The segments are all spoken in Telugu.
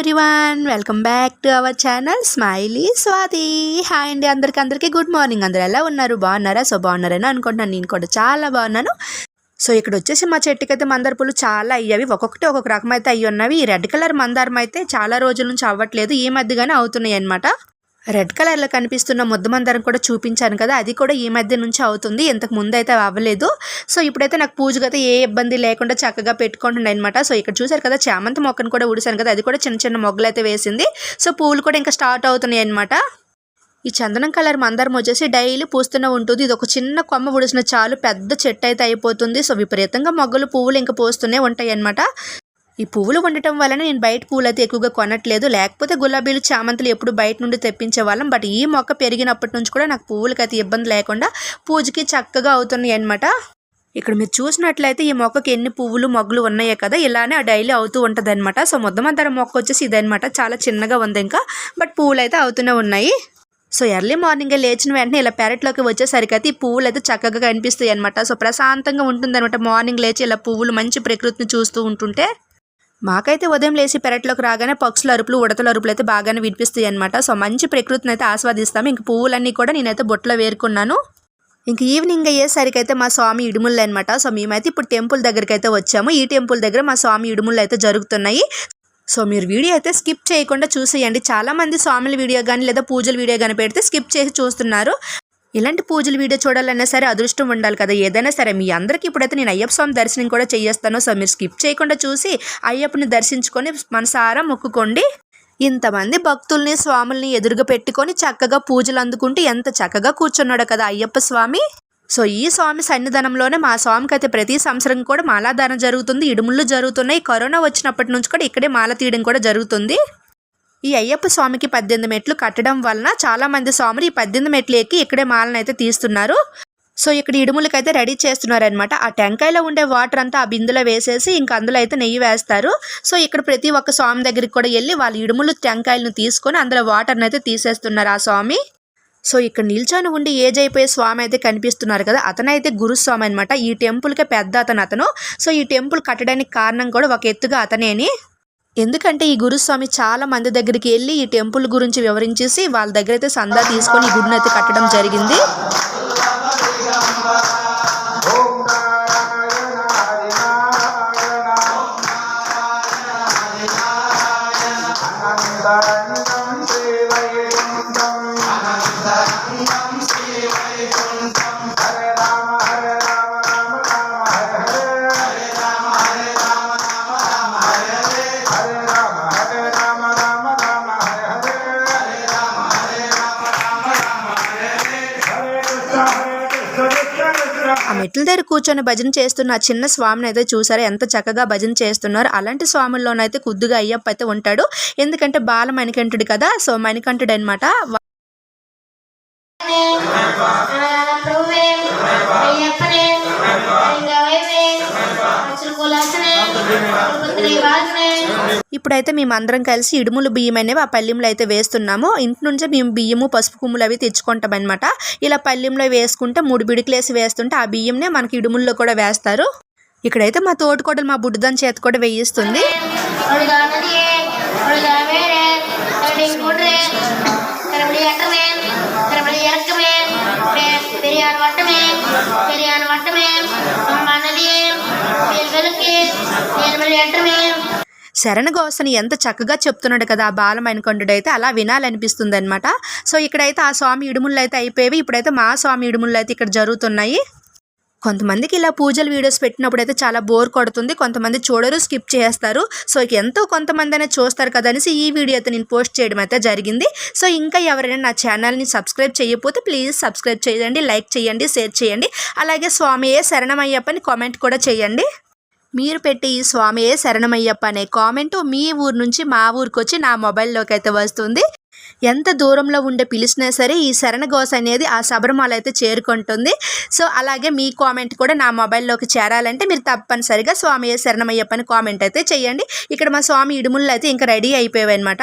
Everyone welcome back to our channel smiley Swathi hi అండి అందరికి అందరికీ గుడ్ మార్నింగ్ అందరు ఎలా ఉన్నారు? బాగున్నారా? సో బాగున్నారని అనుకుంటున్నాను. నేను కూడా చాలా బాగున్నాను. సో ఇక్కడ వచ్చేసి మా చెట్టుకి అయితే మందార పూలు చాలా అయ్యేవి. ఒక్కొక్కటి ఒక్కొక్క రకం అయితే అయ్యి ఉన్నవి ఈ రెడ్ కలర్ మందారం అయితే చాలా రోజుల నుంచి అవ్వట్లేదు. ఈ మధ్యగానే అవుతున్నాయి అనమాట రెడ్ కలర్లో కనిపిస్తున్న ముద్దమందరం కూడా చూపించాను కదా అది కూడా ఈ మధ్య నుంచి అవుతుంది. ఇంతకు ముందు అయితే అవ్వలేదు. సో ఇప్పుడైతే నాకు పూజ అయితే ఏ ఇబ్బంది లేకుండా చక్కగా పెట్టుకుంటుండే అనమాట సో ఇక్కడ చూసారు కదా చామంతి మొక్కను కూడా ఉడిసాను కదా అది కూడా చిన్న చిన్న మొగ్గలు అయితే వేసింది. సో పూలు కూడా ఇంకా స్టార్ట్ అవుతున్నాయి అనమాట ఈ చందనం కలర్ మందారం వచ్చేసి డైలీ పూస్తూనే ఉంటుంది. ఇది ఒక చిన్న కొమ్మ ఉడిసిన చాలు పెద్ద చెట్టు అయితే అయిపోతుంది. సో విపరీతంగా మొగ్గలు పువ్వులు ఇంకా పోస్తూనే ఉంటాయి అనమాట ఈ పువ్వులు ఉండటం వలన నేను బయట పూలు అయితే ఎక్కువగా కొనట్లేదు. లేకపోతే గులాబీలు చామంతులు ఎప్పుడు బయట నుండి తెప్పించే వాళ్ళం. బట్ ఈ మొక్క పెరిగినప్పటి నుంచి కూడా నాకు పువ్వులకి అయితే ఇబ్బంది లేకుండా పూజకి చక్కగా అవుతున్నాయి అనమాట ఇక్కడ మీరు చూసినట్లయితే ఈ మొక్కకి ఎన్ని పువ్వులు మొగ్గులు ఉన్నాయో కదా ఇలానే ఆ డైలీ అవుతూ ఉంటుంది అనమాట సో ముద్దమంతర మొక్క వచ్చేసి ఇదనమాట చాలా చిన్నగా ఉంది ఇంకా బట్ పువ్వులు అయితే అవుతూనే ఉన్నాయి. సో ఎర్లీ మార్నింగే లేచిన వెంటనే ఇలా పెరట్లోకి వచ్చేసరికి అయితే ఈ పువ్వులు అయితే చక్కగా కనిపిస్తాయి అనమాట సో ప్రశాంతంగా ఉంటుంది అనమాట మార్నింగ్ లేచి ఇలా పువ్వులు మంచి ప్రకృతిని చూస్తూ ఉంటుంటే. మాకైతే ఉదయం లేచి పెరట్లోకి రాగానే పక్షుల అరుపులు ఉడతల అరుపులు అయితే బాగానే వినిపిస్తాయి అనమాట సో మంచి ప్రకృతిని అయితే ఆస్వాదిస్తాము. ఇంక పువ్వులన్నీ కూడా నేనైతే బొట్లో వేరుకున్నాను. ఇంక ఈవినింగ్ అయ్యేసరికి అయితే మా స్వామి ఇడుముళ్ళు అనమాట సో మేమైతే ఇప్పుడు టెంపుల్ దగ్గరికి అయితే వచ్చాము. ఈ టెంపుల్ దగ్గర మా స్వామి ఇడుముళ్ళు అయితే జరుగుతున్నాయి. సో మీరు వీడియో అయితే స్కిప్ చేయకుండా చూసేయండి. చాలామంది స్వాముల వీడియో కానీ లేదా పూజల వీడియో కానీ పెడితే స్కిప్ చేసి చూస్తున్నారు. ఇలాంటి పూజల వీడియో చూడాలన్నా సరే అదృష్టం ఉండాలి కదా. ఏదైనా సరే మీ అందరికీ ఇప్పుడైతే నేను అయ్యప్ప స్వామి దర్శనం కూడా చేయేస్తాను. సో మీరు స్కిప్ చేయకుండా చూసి అయ్యప్పని దర్శించుకొని మనసారా మొక్కుకోండి. ఇంతమంది భక్తుల్ని స్వాముల్ని ఎదురుగా పెట్టుకొని చక్కగా పూజలు అందుకుంటూ ఎంత చక్కగా కూర్చున్నాడు కదా అయ్యప్ప స్వామి. సో ఈ స్వామి సన్నిధానంలోనే మా స్వామికి అయితే ప్రతి సంవత్సరం కూడా మాలాదానం జరుగుతుంది. ఇడుముళ్ళు జరుగుతున్నాయి. కరోనా వచ్చినప్పటి నుంచి కూడా ఇక్కడే మాల తీయడం కూడా జరుగుతుంది. ఈ అయ్యప్ప స్వామికి పద్దెనిమిది మెట్లు కట్టడం వలన చాలామంది స్వాములు ఈ పద్దెనిమిది మెట్లు ఎక్కి ఇక్కడే మాలను అయితే తీస్తున్నారు. సో ఇక్కడ ఇడుములకి అయితే రెడీ చేస్తున్నారనమాట ఆ టెంకాయలో ఉండే వాటర్ అంతా ఆ బిందులో వేసేసి ఇంకా అందులో అయితే నెయ్యి వేస్తారు. సో ఇక్కడ ప్రతి ఒక్క స్వామి దగ్గరికి కూడా వెళ్ళి వాళ్ళ ఇడుములు టెంకాయలను తీసుకొని అందులో వాటర్ని అయితే తీసేస్తున్నారు ఆ స్వామి. సో ఇక్కడ నిల్చొని ఉండి ఏజ్ అయిపోయే స్వామి అయితే కనిపిస్తున్నారు కదా అతనైతే గురుస్వామి అనమాట ఈ టెంపుల్కే పెద్ద అతను అతను. సో ఈ టెంపుల్ కట్టడానికి కారణం కూడా ఒక ఎత్తుగా అతనేని. ఎందుకంటే ఈ గురుస్వామి చాలా మంది దగ్గరికి వెళ్ళి ఈ టెంపుల్ గురించి వివరించేసి వాళ్ళ దగ్గర అయితే సందా తీసుకొని ఈ గుడిని అయితే కట్టడం జరిగింది. ఆ మెట్ల దగ్గర కూర్చొని భజన చేస్తున్న ఆ చిన్న స్వామిని అయితే చూసారా? ఎంత చక్కగా భజన చేస్తున్నారు. అలాంటి స్వాముల్లోనైతే కుద్దుగా అయ్యప్ప అయితే ఉంటాడు. ఎందుకంటే బాల మణికంఠుడు కదా. సో మణికంఠుడు అనమాట ప్రభువే అయ్యప్పనే ఇప్పుడైతే మేము అందరం కలిసి ఇడుములు బియ్యం అనేవి ఆ పల్లెంలో అయితే వేస్తున్నాము. ఇంటి నుంచే మేము బియ్యము పసుపు కుమ్ములు అవి తెచ్చుకుంటాం అనమాట ఇలా పల్లెంలో వేసుకుంటే మూడు బిడికలేసి వేస్తుంటే ఆ బియ్యంనే మనకి ఇడుముల్లో కూడా వేస్తారు. ఇక్కడైతే మా తోటకోడలు మా బుడ్డదాని చేత కూడా వేయిస్తుంది. பெரியார் வட்டமே பெரியார் வட்டமே மனதே నదియే మేల్ వెలుకే శరణఘోషని ఎంత చక్కగా చెప్తున్నాడు కదా ఆ బాలమైనకొండడు అయితే అలా వినాలనిపిస్తుంది అనమాట సో ఇక్కడైతే ఆ స్వామి ఇడుముళ్ళు అయితే అయిపోయేవి. ఇప్పుడైతే మా స్వామి ఇడుముళ్ళు అయితే ఇక్కడ జరుగుతున్నాయి. కొంతమందికి ఇలా పూజల వీడియోస్ పెట్టినప్పుడు అయితే చాలా బోర్ కొడుతుంది కొంతమంది చూడరు స్కిప్ చేస్తారు. సో ఎంతో కొంతమంది అనేది చూస్తారు కదా అనేసి ఈ వీడియో అయితే నేను పోస్ట్ చేయడం అయితే జరిగింది. సో ఇంకా ఎవరైనా నా ఛానల్ని సబ్స్క్రైబ్ చేయకపోతే ప్లీజ్ సబ్స్క్రైబ్ చేయండి లైక్ చేయండి షేర్ చేయండి. అలాగే స్వామియే శరణమయ్యప్పని కామెంట్ కూడా చేయండి. మీరు పెట్టి ఈ స్వామియే శరణమయ్యప్ప అనే కామెంట్ మీ ఊరు నుంచి మా ఊరికి వచ్చి నా మొబైల్లోకి అయితే వస్తుంది. ఎంత దూరంలో ఉండే పిలిచినా సరే ఈ శరణఘోష అనేది ఆ శబరిమల అయితే చేరుకుంటుంది. సో అలాగే మీ కామెంట్ కూడా నా మొబైల్లోకి చేరాలంటే మీరు తప్పనిసరిగా స్వామి శరణమయ్యప్పని కామెంట్ అయితే చేయండి. ఇక్కడ మా స్వామి ఇడుముళ్ళు అయితే ఇంకా రెడీ అయిపోయాయి అనమాట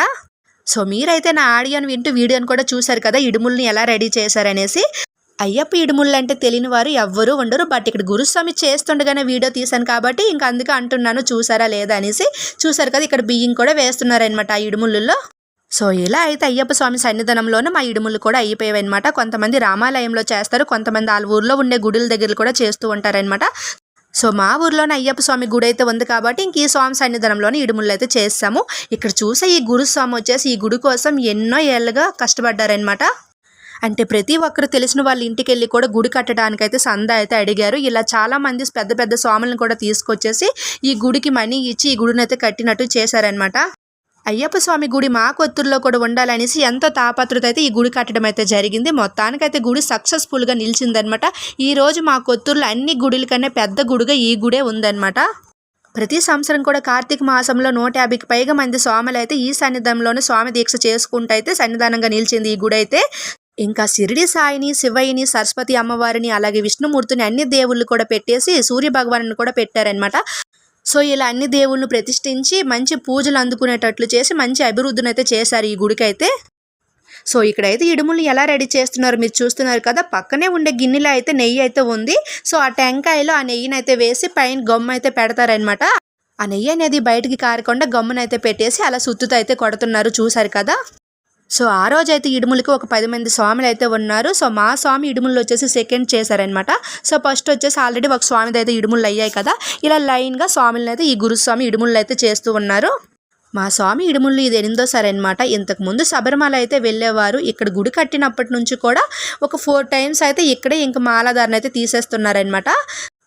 సో మీరైతే నా ఆడియోని వింటూ వీడియోని కూడా చూశారు కదా ఇడుముల్ని ఎలా రెడీ చేశారనేసి. అయ్యప్ప ఇడుముళ్ళు అంటే తెలియని వారు ఎవ్వరూ ఉండరు. బట్ ఇక్కడ గురుస్వామి చేస్తుండగానే వీడియో తీశాను కాబట్టి ఇంకా అందుకే అంటున్నాను చూసారా లేదా అనేసి. చూసారు కదా ఇక్కడ బియ్యం కూడా వేస్తున్నారనమాట ఆ ఇడుముళ్ళల్లో. సో ఇలా అయితే అయ్యప్ప స్వామి సన్నిధానంలోనే మా ఇడుములు కూడా అయిపోయాయి అనమాట కొంతమంది రామాలయంలో చేస్తారు కొంతమంది వాళ్ళ ఊర్లో ఉండే గుడుల దగ్గర కూడా చేస్తూ ఉంటారనమాట సో మా ఊర్లోనే అయ్యప్ప స్వామి గుడి అయితే ఉంది కాబట్టి ఇంక ఈ స్వామి సన్నిధానంలోనే ఇడుములు అయితే చేస్తాము. ఇక్కడ చూసే ఈ గురుస్వామి వచ్చేసి ఈ గుడి కోసం ఎన్నో ఏళ్ళుగా కష్టపడ్డారనమాట అంటే ప్రతి ఒక్కరు తెలిసిన వాళ్ళ ఇంటికి వెళ్ళి కూడా గుడి కట్టడానికి అయితే సంద అయితే అడిగారు. ఇలా చాలా మంది పెద్ద పెద్ద స్వాములను కూడా తీసుకొచ్చేసి ఈ గుడికి మనీ ఇచ్చి ఈ గుడిని అయితే కట్టినట్టు చేశారనమాట అయ్యప్ప స్వామి గుడి మా కొత్తూరులో కూడా ఉండాలనేసి ఎంతో తాపత్రత అయితే ఈ గుడి కట్టడం అయితే జరిగింది. మొత్తానికైతే గుడి సక్సెస్ఫుల్గా నిలిచిందనమాట ఈ రోజు మా కొత్తూరులో అన్ని గుడుల కన్నా పెద్ద గుడిగా ఈ గుడే ఉందన్నమాట. ప్రతి సంవత్సరం కూడా కార్తీక మాసంలో నూట యాభైకి పైగా మంది స్వాములు అయితే ఈ సన్నిధానంలోనే స్వామి దీక్ష చేసుకుంటూ అయితే సన్నిధానంగా నిలిచింది ఈ గుడి అయితే. ఇంకా సిరిడి సాయిని శివయ్యని సరస్వతి అమ్మవారిని అలాగే విష్ణుమూర్తిని అన్ని దేవుళ్ళు కూడా పెట్టేసి సూర్య భగవాను కూడా పెట్టారనమాట సో ఇలా అన్ని దేవుళ్ళు ప్రతిష్ఠించి మంచి పూజలు అందుకునేటట్లు చేసి మంచి అభివృద్ధిని అయితే చేశారు ఈ గుడికైతే. సో ఇక్కడైతే ఇడుములు ఎలా రెడీ చేస్తున్నారు మీరు చూస్తున్నారు కదా పక్కనే ఉండే గిన్నెలో అయితే నెయ్యి అయితే ఉంది. సో ఆ టెంకాయలో ఆ నెయ్యిని అయితే వేసి పైన గమ్ము అయితే పెడతారనమాట ఆ నెయ్యి అనేది బయటికి కారకుండా గమ్మునైతే పెట్టేసి అలా సుత్తుతో అయితే కొడుతున్నారు చూసారు కదా. సో ఆ రోజు అయితే ఇడుములకి ఒక పది మంది స్వాములు అయితే ఉన్నారు. సో మా స్వామి ఇడుములు వచ్చేసి సెకండ్ చేశారనమాట సో ఫస్ట్ వచ్చేసి ఆల్రెడీ ఒక స్వామిది అయితే ఇడుములు అయ్యాయి కదా. ఇలా లైన్గా స్వాములను అయితే ఈ గురుస్వామి ఇడుములు అయితే చేస్తూ ఉన్నారు. మా స్వామి ఇడుముళ్ళు ఇది ఎనిమిదోసారి అనమాట ఇంతకు ముందు శబరిమల అయితే వెళ్ళేవారు. ఇక్కడ గుడి కట్టినప్పటి నుంచి కూడా ఒక ఫోర్ టైమ్స్ అయితే ఇక్కడే ఇంక మాలాధారణ అయితే తీసేస్తున్నారనమాట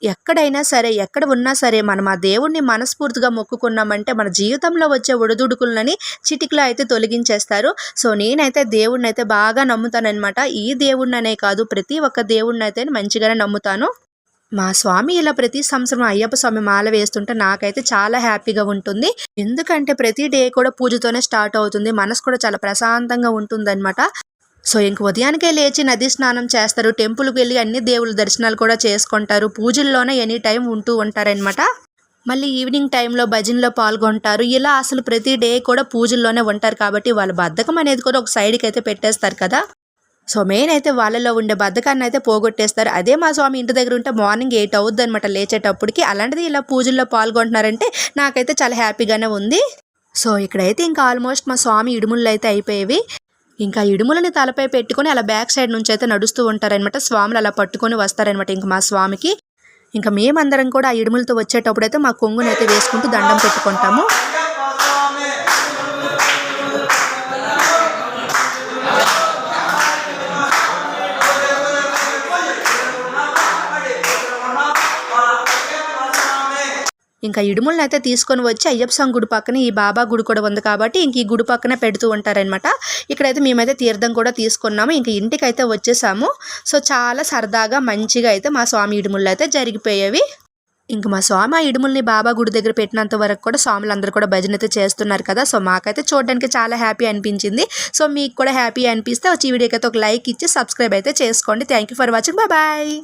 ఎక్కడైనా సరే ఎక్కడ ఉన్నా సరే మనం ఆ దేవుణ్ణి మనస్ఫూర్తిగా మొక్కుకున్నామంటే మన జీవితంలో వచ్చే ఒడిదుడుకులని చిటికలో అయితే తొలగించేస్తారు. సో నేనైతే దేవుణ్ణి అయితే బాగా నమ్ముతానమాట ఈ దేవుణ్ణనే కాదు ప్రతి ఒక్క దేవుణ్ణి అయితే మంచిగానే నమ్ముతాను. మా స్వామి ఇలా ప్రతి సంవత్సరం అయ్యప్ప స్వామి మాల వేస్తుంటే నాకైతే చాలా హ్యాపీగా ఉంటుంది. ఎందుకంటే ప్రతి డే కూడా పూజతోనే స్టార్ట్ అవుతుంది. మనసు కూడా చాలా ప్రశాంతంగా ఉంటుందన్నమాట. సో ఇంక ఉదయానికే లేచి నది స్నానం చేస్తారు టెంపుల్కి వెళ్ళి అన్ని దేవుళ్ళ దర్శనాలు కూడా చేసుకుంటారు. పూజల్లోనే ఎనీ టైం ఉంటూ ఉంటారనమాట మళ్ళీ ఈవినింగ్ టైంలో భజనలో పాల్గొంటారు. ఇలా అసలు ప్రతి డే కూడా పూజల్లోనే ఉంటారు కాబట్టి వాళ్ళ బద్ధకం అనేది కూడా ఒక సైడ్కి అయితే పెట్టేస్తారు కదా. సో మెయిన్ అయితే వాళ్ళలో ఉండే బద్ధకాన్ని అయితే పోగొట్టేస్తారు. అదే మా స్వామి ఇంటి దగ్గర ఉంటే మార్నింగ్ ఎయిట్ అవుద్ది అనమాట లేచేటప్పటికి. అలాంటిది ఇలా పూజల్లో పాల్గొంటున్నారంటే నాకైతే చాలా హ్యాపీగానే ఉంది. సో ఇక్కడైతే ఇంకా ఆల్మోస్ట్ మా స్వామి ఇడుముళ్ళు అయితే అయిపోయేవి. ఇంకా ఇడుములని తలపై పెట్టుకొని అలా బ్యాక్ సైడ్ నుంచి అయితే నడుస్తూ ఉంటారనమాట స్వాములు అలా పట్టుకొని వస్తారనమాట ఇంకా మా స్వామికి. ఇంకా మేమందరం కూడా ఆ ఇడుములతో వచ్చేటప్పుడు అయితే మా కొంగునైతే వేసుకుంటూ దండం పెట్టుకుంటాము. ఇంకా ఇడుములను అయితే తీసుకొని వచ్చి అయ్యప్ప స్వామి గుడి పక్కన ఈ బాబా గుడి కూడా ఉంది కాబట్టి ఇంక ఈ గుడి పక్కనే పెడుతూ ఉంటారనమాట ఇక్కడైతే మేమైతే తీర్థం కూడా తీసుకున్నాము. ఇంక ఇంటికి అయితే వచ్చేసాము. సో చాలా సరదాగా మంచిగా అయితే మా స్వామి ఇడుములు అయితే జరిగిపోయేవి. ఇంక మా స్వామి ఆ ఇడుముల్ని బాబా గుడి దగ్గర పెట్టినంత వరకు కూడా స్వాములు అందరూ కూడా భజన అయితే చేస్తున్నారు కదా. సో మాకైతే చూడడానికి చాలా హ్యాపీ అనిపించింది. సో మీకు కూడా హ్యాపీ అనిపిస్తే వచ్చి ఈ వీడియోకి అయితే ఒక లైక్ ఇచ్చి సబ్స్క్రైబ్ అయితే చేసుకోండి. Thank you for watching. Bye.